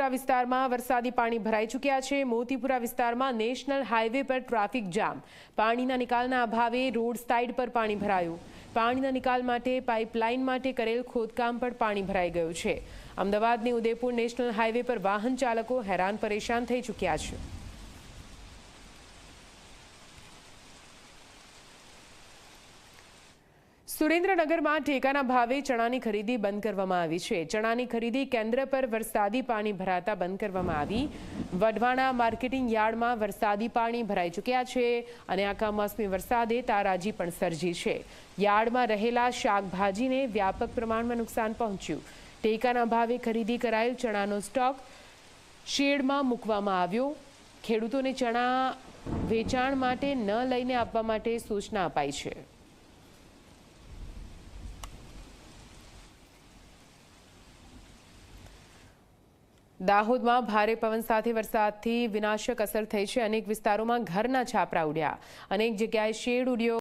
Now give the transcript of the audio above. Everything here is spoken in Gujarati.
મોતીપુરા વિસ્તારમાં વરસાદી પાણી ભરાઈ ચૂક્યા છે. મોતીપુરા વિસ્તારમાં નેશનલ હાઈવે પર ટ્રાફિક જામ. પાણીના નિકાલના અભાવે રોડ સાઇડ પર પાણી ભરાયું. પાણીના નિકાલ માટે, પાઇપલાઇન માટે કરેલ ખોદકામ પર પાણી ભરાઈ ગયું છે. અમદાવાદની ઉદયપુર નેશનલ હાઈવે પર વાહન ચાલકો હેરાન પરેશાન થઈ ચૂક્યા છે. સુરેન્દ્રનગરમાં ટેકાના ભાવે ચણાની ખરીદી બંધ કરવામાં આવી છે. ચણાની ખરીદી કેન્દ્ર પર વરસાદી પાણી ભરાતા બંધ કરવામાં આવી. વઢવાણા માર્કેટિંગ યાર્ડમાં વરસાદી પાણી ભરાઈ ચૂક્યા છે અને આ કમોસમી વરસાદે તારાજી પણ સર્જી છે. યાર્ડમાં રહેલા શાકભાજીને વ્યાપક પ્રમાણમાં નુકસાન પહોંચ્યું. ટેકાના ભાવે ખરીદી કરાયેલ ચણાનો સ્ટોક શેડમાં મૂકવામાં આવ્યો. ખેડૂતોને ચણા વેચાણ માટે ન લઈને આપવા માટે સૂચના અપાઈ છે. દાહોદમાં ભારે પવન સાથે વરસાદથી વિનાશક અસર થઈ છે. અનેક વિસ્તારોમાં ઘરના છાપરા ઉડ્યા. અનેક જગ્યાએ શેડ ઉડ્યો.